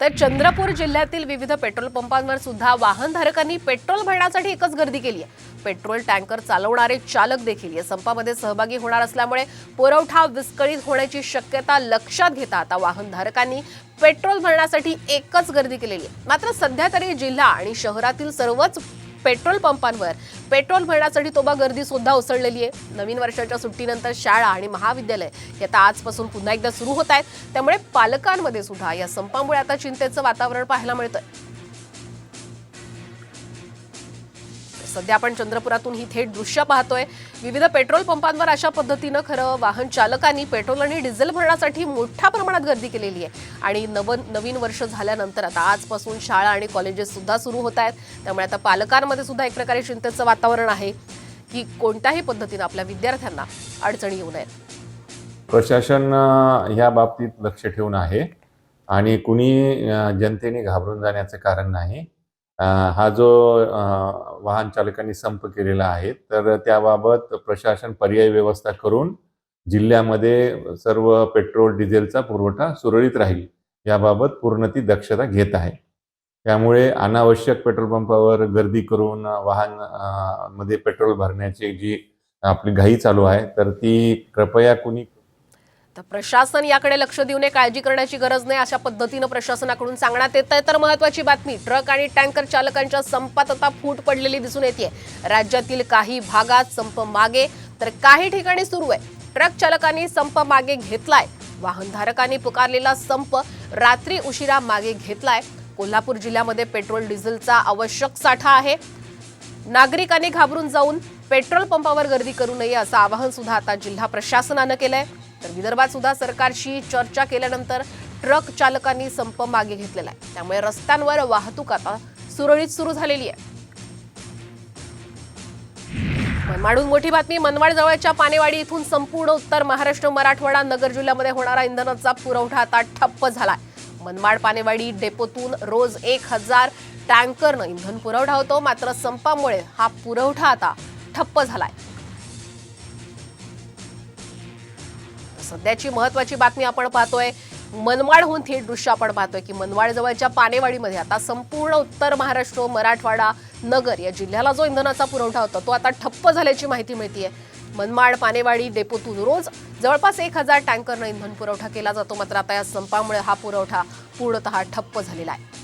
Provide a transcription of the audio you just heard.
तर चंद्रपूर जिल्ह्यातील विविध पेट्रोल पंपांवर सुद्धा वाहनधारकांनी पेट्रोल भरण्यासाठी एकच गर्दी केली आहे. पेट्रोल टँकर चालवणारे चालक देखील या संपामध्ये सहभागी होणार असल्यामुळे पुरवठा विस्कळीत होण्याची शक्यता लक्षात घेता आता वाहनधारकांनी पेट्रोल भरण्यासाठी एकच गर्दी केलेली आहे. मात्र सध्या तरी जिल्हा आणि शहरातील सर्वच पेट्रोल पंपांवर. पेट्रोल भरण्यासाठी तोबा गर्दी सुद्धा उसळलेली आहे. नवीन वर्षाच्या सुट्टीनंतर शाळा आणि महाविद्यालय हे आता आजपासून पुन्हा एकदा सुरू होत आहेत. त्यामुळे पालकांमध्ये सुद्धा या संपामुळे आता चिंतेचं वातावरण पाहायला मिळतंय. सध्या आपण चंद्रपुरातून ही थेट दृश्य पाहतोय. विविध पेट्रोल पंपांवर अशा पद्धतीनं खरं वाहन चालकांनी पेट्रोल आणि डिझेल भरण्यासाठी मोठ्या प्रमाणात गर्दी केलेली आहे. आणि नव नवीन वर्ष झाल्यानंतर आता आजपासून शाळा आणि कॉलेजेस सुद्धा सुरू होत आहेत. त्यामुळे आता पालकांमध्ये सुद्धा एक प्रकारे चिंतेचं वातावरण आहे की कोणत्याही पद्धतीनं आपल्या विद्यार्थ्यांना अडचणी येऊ नयेत. प्रशासन ह्या बाबतीत लक्ष ठेवून आहे. आणि कुणी जनतेने घाबरून जाण्याचं कारण नाही. हा जो वाहन चालकांनी संप केलेला आहे तर त्याबाबत प्रशासन पर्यायी व्यवस्था करून जिल्ह्यामध्ये सर्व पेट्रोल डिझेलचा पुरवठा सुरळीत राहील याबाबत पूर्ण ती दक्षता घेत आहे. त्यामुळे अनावश्यक पेट्रोल पंपावर गर्दी करून वाहनमध्ये पेट्रोल भरण्याची जी आपली घाई चालू आहे तर ती कृपया कुणी तर प्रशासन याकडे लक्ष देऊ नये काळजी करण्याची गरज नाही अशा पद्धतीनं प्रशासनाकडून सांगण्यात येत आहे. तर महत्वाची बातमी ट्रक आणि टँकर चालकांच्या संपात आता फूट पडलेली दिसून येते राज्यातील काही भागात संप मागे तर काही ठिकाणी सुरू आहे. ट्रक चालकांनी संप मागे घेतलाय. वाहनधारकांनी पुकारलेला संप रात्री उशिरा मागे घेतलाय. कोल्हापूर जिल्ह्यामध्ये पेट्रोल डिझेलचा आवश्यक साठा आहे. नागरिकांनी घाबरून जाऊन पेट्रोल पंपावर गर्दी करू नये असं आवाहन सुद्धा आता जिल्हा प्रशासनानं केलंय. तर विदर्भात सुद्धा सरकारशी चर्चा केल्यानंतर ट्रक चालकांनी संप मागे घेतलेला आहे. त्यामुळे रस्त्यांवर वाहतूक आता सुरळीत सुरू झालेली आहे. मनमाडून मोठी बातमी मनमाड जवळच्या पानेवाडी इथून संपूर्ण उत्तर महाराष्ट्र मराठवाडा नगर जिल्ह्यामध्ये होणारा इंधनाचा पुरवठा आता ठप्प झालाय. मनमाड पानेवाडी डेपोतून रोज एक हजार टँकरनं इंधन पुरवठा होतो. मात्र संपामुळे हा पुरवठा आता ठप्प झालाय. सध्याची महत्वाची बातमी आपण पाहतोय. मनमाडहून थेट दृश्य आपण पाहतोय की मनमाडजवळच्या पानेवाडीमध्ये आता संपूर्ण उत्तर महाराष्ट्र मराठवाडा नगर या जिल्ह्याला जो इंधनाचा पुरवठा होता तो आता ठप्प झाल्याची माहिती मिळतीये. मनमाड पानेवाडी डेपोतून रोज जवळपास एक हजार टँकरनं इंधन पुरवठा केला जातो मात्र आता या संपामुळे हा पुरवठा पूर्णतः ठप्प झालेला आहे.